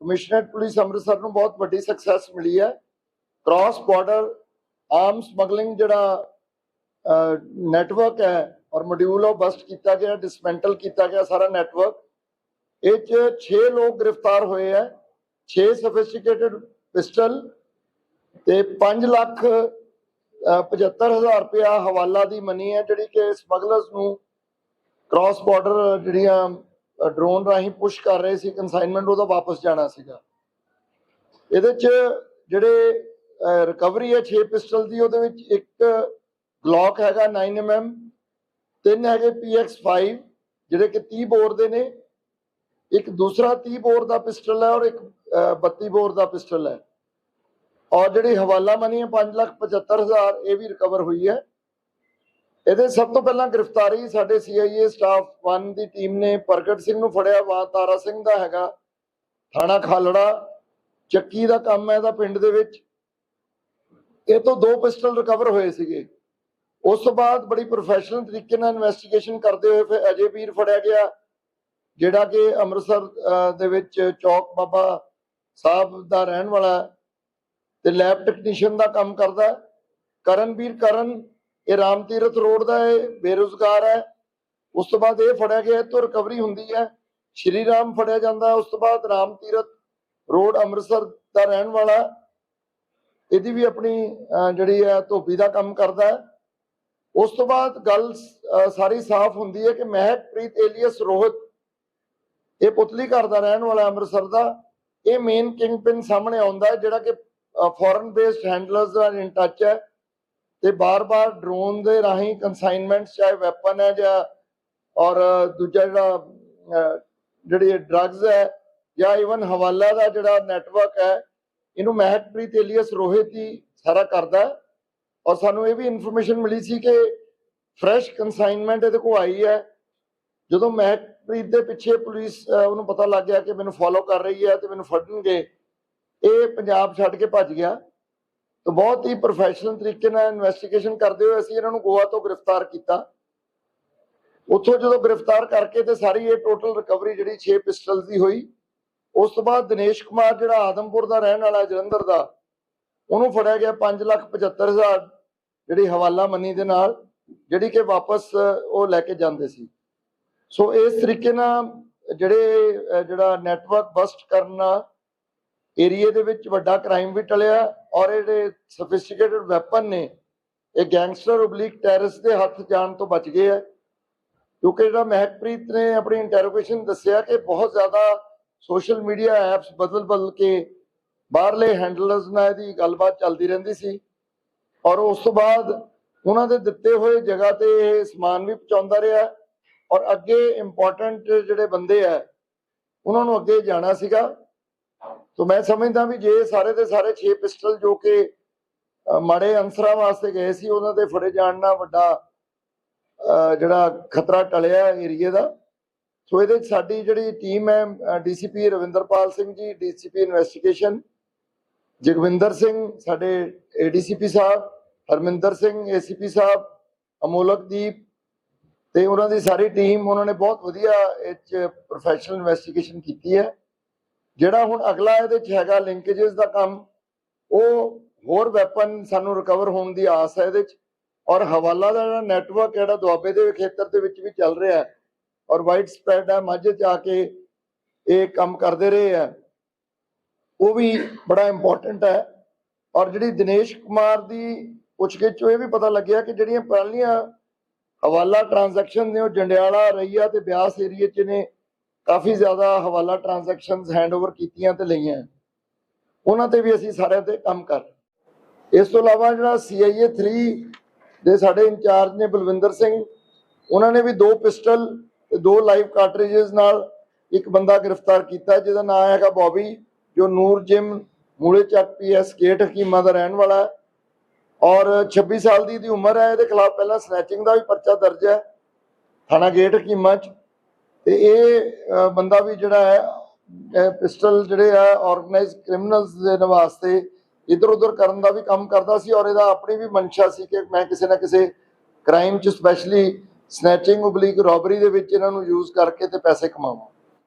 Commissionerate police Amritsar ਨੂੰ ਬਹੁਤ ਵੱਡੀ ਸਕਸੈਸ ਮਿਲੀ ਹੈ। ਕ੍ਰਾਸ ਬਾਰਡਰ ਆਰਮ ਸਮਗਲਿੰਗ ਜਿਹੜਾ ਨੈਟਵਰਕ ਹੈ ਔਰ ਮੋਡਿਊਲ ਉਹ ਬਸਟ ਕੀਤਾ ਗਿਆ ਡਿਸਮੈਂਟਲ ਕੀਤਾ ਗਿਆ ਸਾਰਾ ਨੈਟਵਰਕ ਇਹ ਚ 6 ਲੋਕ ਗ੍ਰਿਫਤਾਰ ਹੋਏ ਹੈ 6 ਸੋਫਿਸਟੀਕੇਟਡ ਪਿਸਟਲ ਤੇ 5 ਲੱਖ ਅਹ, 75000 ਰੁਪਇਆ ਹਵਾਲਾ ਦੀ ਮਨੀ ਹੈ ਜਿਹੜੀ ਕਿ ਸਮਗਲਰਸ ਨੂੰ ਕ੍ਰਾਸ ਬਾਰਡਰ ਜਿਹੜੀਆਂ ਡਰੋਨ ਰਾਹੀਂ ਪੁਸ਼ ਕਰ ਰਹੇ ਸੀ ਕਨਸਾਈਨਮੈਂਟ ਉਹਦਾ ਵਾਪਸ ਜਾਣਾ ਸੀਗਾ। ਇਹਦੇ ਚ ਜਿਹੜੇ ਰਿਕਵਰੀ ਹੈ 6 ਪਿਸਟਲ ਦੀ ਉਹਦੇ ਵਿੱਚ ਇੱਕ ਗਲੌਕ ਹੈਗਾ 9mm ਤਿੰਨ ਹੈਗੇ PX5 ਜਿਹੜੇ ਕਿ 30 ਬੋਰ ਦੇ ਨੇ। ਇੱਕ ਦੂਸਰਾ 30 ਬੋਰ ਦਾ ਪਿਸਟਲ ਹੈ ਔਰ ਇੱਕ ਅਹ, 32 ਬੋਰ ਦਾ ਪਿਸਟਲ ਹੈ। ਔਰ ਜਿਹੜੀ ਹਵਾਲਾ ਮਨੀ ਹੈ 575000 ਇਹ ਵੀ ਰਿਕਵਰ ਹੋਈ ਹੈ। ਇਹਦੇ ਸਭ ਤੋਂ ਪਹਿਲਾਂ ਗ੍ਰਿਫਤਾਰੀ ਸਾਡੇ CIA ਸਟਾਫ 1 ਦੀ ਟੀਮ ਨੇ ਪ੍ਰਗਟ ਸਿੰਘ ਨੂੰ ਫੜਿਆ, ਵਾ ਤਾਰਾ ਸਿੰਘ ਦਾ ਹੈਗਾ, ਥਾਣਾ ਖਾਲੜਾ, ਚੱਕੀ ਦਾ ਕੰਮ ਹੈ ਇਹਦਾ ਪਿੰਡ ਦੇ ਵਿੱਚ ਇਹ ਤੋਂ ਦੋ ਪਿਸਟਲ ਰਿਕਵਰ ਹੋਏ ਸੀਗੇ ਉਸ ਤੋਂ ਬਾਅਦ ਬੜੀ ਪ੍ਰੋਫੈਸ਼ਨਲ ਤਰੀਕੇ ਨਾਲ ਇਨਵੈਸਟੀਗੇਸ਼ਨ ਕਰਦੇ ਹੋਏ ਫਿਰ ਅਜੇ ਵੀਰ ਫੜਿਆ ਗਿਆ, ਜਿਹੜਾ ਕਿ ਅੰਮ੍ਰਿਤਸਰ ਦੇ ਵਿੱਚ ਚੌਕ ਬਾਬਾ ਸਾਹਿਬ ਦਾ ਰਹਿਣ ਵਾਲਾ ਤੇ ਲੈਬ ਟੈਕਨੀਸ਼ੀਅਨ ਦਾ ਕੰਮ ਕਰਦਾ ਹੈ। ਕਰਨਵੀਰ ਕਰਨ ਇਹ ਰਾਮ ਤੀਰਥ ਰੋਡ ਦਾ ਹੈ ਬੇਰੁਜ਼ਗਾਰ ਹੈ। ਉਸ ਤੋਂ ਬਾਅਦ ਇਹ ਫੜਿਆ ਗਿਆ, ਇਹ ਰਿਕਵਰੀ ਹੁੰਦੀ ਹੈ। ਸ਼੍ਰੀ ਰਾਮ ਫੜਿਆ ਜਾਂਦਾ, ਉਸ ਤੋਂ ਬਾਅਦ ਰਾਮ ਤੀਰਥ ਰੋਡ ਅੰਮ੍ਰਿਤਸਰ ਦਾ ਰਹਿਣ ਵਾਲਾ ਇਹਦੀ ਵੀ ਆਪਣੀ ਜਿਹੜੀ ਹੈ, ਧੋਬੀ ਦਾ ਕੰਮ ਕਰਦਾ ਹੈ। ਉਸ ਤੋਂ ਬਾਅਦ ਗੱਲ ਸਾਰੀ ਸਾਫ਼ ਹੁੰਦੀ ਹੈ ਕਿ ਮਹਿਕਪ੍ਰੀਤ ਏਲੀਅਸ ਰੋਹਿਤ, ਇਹ ਪੁਤਲੀ ਘਰ ਦਾ ਰਹਿਣ ਵਾਲਾ ਅੰਮ੍ਰਿਤਸਰ ਦਾ। ਇਹ ਮੇਨ ਕਿੰਗ ਕਿੰਗਪਿਨ ਸਾਹਮਣੇ ਆਉਂਦਾ ਹੈ, ਜਿਹੜਾ ਕਿ ਫੋਰਨ ਬੇਸਡ ਹੈਂਡਲਰਸ ਦਾ ਇਨ ਟੱਚ ਹੈ। ਤੇ ਬਾਰ-ਬਾਰ ਡਰੋਨ ਦੇ ਰਾਹੀਂ ਕਨਸਾਈਨਮੈਂਟਸ ਚਾਹੇ ਵੈਪਨ ਹੈ ਜਾਂ, ਔਰ ਦੂਜਾ ਜਿਹੜਾ ਜਿਹੜੀ ਡਰੱਗਸ ਹੈ, ਜਾਂ ਇਵਨ ਹਵਾਲਾ ਦਾ ਜਿਹੜਾ ਨੈਟਵਰਕ ਹੈ, ਇਹਨੂੰ ਮਹਿਕਪ੍ਰੀਤ ਏਲੀਅਸ ਰੋਹਿਤ ਹੀ ਸਾਰਾ ਕਰਦਾ ਔਰ ਸਾਨੂੰ ਇਹ ਵੀ ਇਨਫੋਰਮੇਸ਼ਨ ਮਿਲੀ ਸੀ ਕਿ ਫਰੈਸ਼ ਕਨਸਾਈਨਮੈਂਟ ਇਹਦੇ ਕੋਲ ਆਈ ਹੈ। ਜਦੋਂ ਮਹਿਕਪ੍ਰੀਤ ਦੇ ਪਿੱਛੇ ਪੁਲਿਸ ਉਹਨੂੰ ਪਤਾ ਲੱਗ ਗਿਆ ਕਿ ਮੈਨੂੰ ਫੋਲੋ ਕਰ ਰਹੀ ਹੈ ਤੇ ਮੈਨੂੰ ਫੜਨਗੇ, ਇਹ ਪੰਜਾਬ ਛੱਡ ਕੇ ਭੱਜ ਗਿਆ। ਤਾਂ ਬਹੁਤ ਹੀ ਪ੍ਰੋਫੈਸ਼ਨਲ ਤਰੀਕੇ ਨਾਲ ਇਨਵੈਸਟੀਗੇਸ਼ਨ ਕਰਦੇ ਹੋਏ ਅਸੀਂ ਇਹਨਾਂ ਨੂੰ ਗੋਆ ਤੋਂ ਗ੍ਰਿਫਤਾਰ ਕੀਤਾ। ਉੱਥੋਂ ਜਦੋਂ ਗ੍ਰਿਫਤਾਰ ਕਰਕੇ ਤੇ ਸਾਰੀ ਇਹ ਟੋਟਲ ਰਿਕਵਰੀ ਜਿਹੜੀ 6 ਪਿਸਟਲਸ ਦੀ ਹੋਈ, ਉਸ ਤੋਂ ਬਾਅਦ ਦਿਨੇਸ਼ ਕੁਮਾਰ ਜਿਹੜਾ ਆਦਮਪੁਰ ਦਾ ਰਹਿਣ ਵਾਲਾ ਜਲੰਧਰ ਦਾ, ਉਹਨੂੰ ਫੜਿਆ ਗਿਆ 575000 ਜਿਹੜੀ ਹਵਾਲਾ ਮੰਨੀ ਦੇ ਨਾਲ, ਜਿਹੜੀ ਕਿ ਵਾਪਸ ਉਹ ਲੈ ਕੇ ਜਾਂਦੇ ਸੀ। ਸੋ ਇਸ ਤਰੀਕੇ ਨਾਲ ਜਿਹੜੇ ਜਿਹੜਾ ਨੈਟਵਰਕ ਬਸਟ ਕਰਨਾ ਏਰੀਏ ਦੇ ਵਿੱਚ ਵੱਡਾ ਕ੍ਰਾਈਮ ਵੀ ਟਲਿਆ ਔਰ ਇਹ ਸਫਿਸਟੀਕੇਟਡ ਵੈਪਨ ਨੇ, ਇਹ ਗੈਂਗਸਟਰ ਓਬਲਿਕ ਟੈਰਰਿਸਟ ਦੇ ਹੱਥ ਜਾਣ ਤੋਂ ਬਚ ਗਏ ਹੈ ਕਿਉਂਕਿ ਜਿਹੜਾ ਮਹਿਕਪ੍ਰੀਤ ਨੇ ਆਪਣੀ ਇੰਟਰੋਗੇਸ਼ਨ ਦੱਸਿਆ ਕਿ ਬਹੁਤ ਜ਼ਿਆਦਾ ਸੋਸ਼ਲ ਮੀਡੀਆ ਐਪਸ ਬਦਲ ਬਦਲ ਕੇ ਬਾਹਰਲੇ ਹੈਂਡਲਰਸ ਨਾਲ ਇਹਦੀ ਗੱਲਬਾਤ ਚੱਲਦੀ ਰਹਿੰਦੀ ਸੀ। ਔਰ ਉਸ ਤੋਂ ਬਾਅਦ ਉਹਨਾਂ ਦੇ ਦਿੱਤੇ ਹੋਏ ਜਗ੍ਹਾ ਤੇ ਇਹ ਸਮਾਨ ਵੀ ਪਹੁੰਚਾਉਂਦਾ ਰਿਹਾ ਔਰ ਅੱਗੇ ਇੰਪੋਰਟੈਂਟ ਜਿਹੜੇ ਬੰਦੇ ਆ, ਉਹਨਾਂ ਨੂੰ ਅੱਗੇ ਜਾਣਾ ਸੀਗਾ। ਤੋਂ ਮੈਂ ਸਮਝਦਾ ਵੀ ਜੇ ਸਾਰੇ ਦੇ ਸਾਰੇ 6 ਪਿਸਟਲ ਜੋ ਕਿ ਮਾੜੇ ਅਨਸਰਾਂ ਵਾਸਤੇ ਗਏ ਸੀ, ਉਹਨਾਂ ਦੇ ਫੜੇ ਜਾਣ ਨਾਲ ਵੱਡਾ ਜਿਹੜਾ ਖਤਰਾ ਟਲਿਆ ਏਰੀਏ ਦਾ। ਸੋ ਇਹਦੇ ਸਾਡੀ ਜਿਹੜੀ ਟੀਮ ਹੈ DCP Ravinderpal Singh ji, DCP investigation, Jagwinder Singh ਸਾਡੇ ਏਡੀਸੀਪੀ ਸਾਹਿਬ, ਹਰਮਿੰਦਰ ਸਿੰਘ ਏਸੀਪੀ ਸਾਹਿਬ ਅਮੋਲਕਦੀਪ ਤੇ ਉਹਨਾਂ ਦੀ ਸਾਰੀ ਟੀਮ, ਉਹਨਾਂ ਨੇ ਬਹੁਤ ਵਧੀਆ ਇਹ ਪ੍ਰੋਫੈਸ਼ਨਲ ਇਨਵੈਸਟੀਗੇਸ਼ਨ ਕੀਤੀ ਹੈ। ਜਿਹੜਾ ਹੁਣ ਅਗਲਾ ਇਹਦੇ 'ਚ ਹੈਗਾ ਲਿੰਕੇजेस ਦਾ ਕੰਮ, ਉਹ ਹੋਰ ਵੈਪਨ ਸਾਨੂੰ ਰਿਕਵਰ ਹੋਣ ਦੀ ਆਸ ਹੈ ਇਹਦੇ 'ਚ। ਔਰ ਹਵਾਲਾ ਦਾ ਜਿਹੜਾ ਨੈਟਵਰਕ ਜਿਹੜਾ ਦੁਆਬੇ ਦੇ ਖੇਤਰ ਦੇ ਵਿੱਚ ਵੀ ਚੱਲ ਰਿਹਾ ਹੈ, ਔਰ ਵਾਈਡ ਸਪਰੈਡ ਹੈ, ਮਾਝੇ 'ਚ ਆ ਕੇ ਇਹ ਕੰਮ ਕਰਦੇ ਰਹੇ ਆ ਉਹ ਵੀ ਬੜਾ ਇੰਪੋਰਟੈਂਟ ਹੈ। ਔਰ ਜਿਹੜੀ ਦਿਨੇਸ਼ ਕੁਮਾਰ ਦੀ ਪੁੱਛਗਿੱਛ ਚੋਂ ਇਹ ਵੀ ਪਤਾ ਲੱਗਿਆ ਕਿ ਜਿਹੜੀਆਂ ਪਹਿਲੀਆਂ ਹਵਾਲਾ ਟ੍ਰਾਂਜੈਕਸ਼ਨ ਨੇ ਉਹ ਜੰਡਿਆਲਾ, ਰਈਆ ਤੇ ਬਿਆਸ ਏਰੀਏ 'ਚ ਨੇ ਕਾਫੀ ਜ਼ਿਆਦਾ ਹਵਾਲਾ ਟ੍ਰਾਂਜੈਕਸ਼ਨਸ ਹੈਂਡਓਵਰ ਕੀਤੀਆਂ ਤੇ ਲਈਆਂ। ਉਹਨਾਂ ਤੇ ਵੀ ਅਸੀਂ ਸਾਰਿਆਂ ਤੇ ਕੰਮ ਕਰ ਇਸ ਤੋਂ ਇਲਾਵਾ ਜਿਹੜਾ CIA 3 ਦੇ ਸਾਡੇ ਇੰਚਾਰਜ ਨੇ ਬਲਵਿੰਦਰ ਸਿੰਘ, ਉਹਨਾਂ ਨੇ ਵੀ ਦੋ ਪਿਸਟਲ ਤੇ ਦੋ ਲਾਈਵ ਕਾਰਟ੍ਰਿਜਸ ਨਾਲ ਇੱਕ ਬੰਦਾ ਗ੍ਰਿਫਤਾਰ ਕੀਤਾ, ਜਿਹਦਾ ਨਾਮ ਹੈਗਾ ਬੌਬੀ, ਜੋ ਨੂਰ ਜਿਮ, ਮੂਲੇ ਚੱਕ ਪੀਐਸ ਗੇਟ ਹਕੀਮਾ ਦਾ ਰਹਿਣ ਵਾਲਾ ਹੈ। ਔਰ 26 ਸਾਲ ਦੀ ਦੀ ਉਮਰ ਹੈ, ਇਹਦੇ ਖਿਲਾਫ ਪਹਿਲਾਂ ਸਨੈਚਿੰਗ ਦਾ ਵੀ ਪਰਚਾ ਦਰਜ ਹੈ। ਥਾਣਾ ਗੇਟ ਹਕੀਮਾ ਚ ਤੇ ਇਹ ਬੰਦਾ ਵੀ ਜਿਹੜਾ ਹੈ ਪਿਸਟਲ ਜਿਹੜੇ ਆ ਆਰਗੇਨਾਈਜ਼ ਕ੍ਰਿਮੀਨਲਸ ਦੇ ਵਾਸਤੇ ਇਧਰ ਉਧਰ ਕਰਨ ਦਾ ਵੀ ਕੰਮ ਕਰਦਾ ਸੀ ਔਰ ਇਹਦਾ ਆਪਣੀ ਵੀ ਮਨਸ਼ਾ ਸੀ ਕਿ ਮੈਂ ਕਿਸੇ ਨਾ ਕਿਸੇ ਕ੍ਰਾਈਮ ਚ ਸਪੈਸ਼ਲੀ ਸਨੈਚਿੰਗ ਉਬਲੀਕ ਰੋਬਰੀ ਦੇ ਵਿੱਚ ਇਹਨਾਂ ਨੂੰ ਯੂਜ਼ ਕਰਕੇ ਤੇ ਪੈਸੇ ਕਮਾਵਾਂ।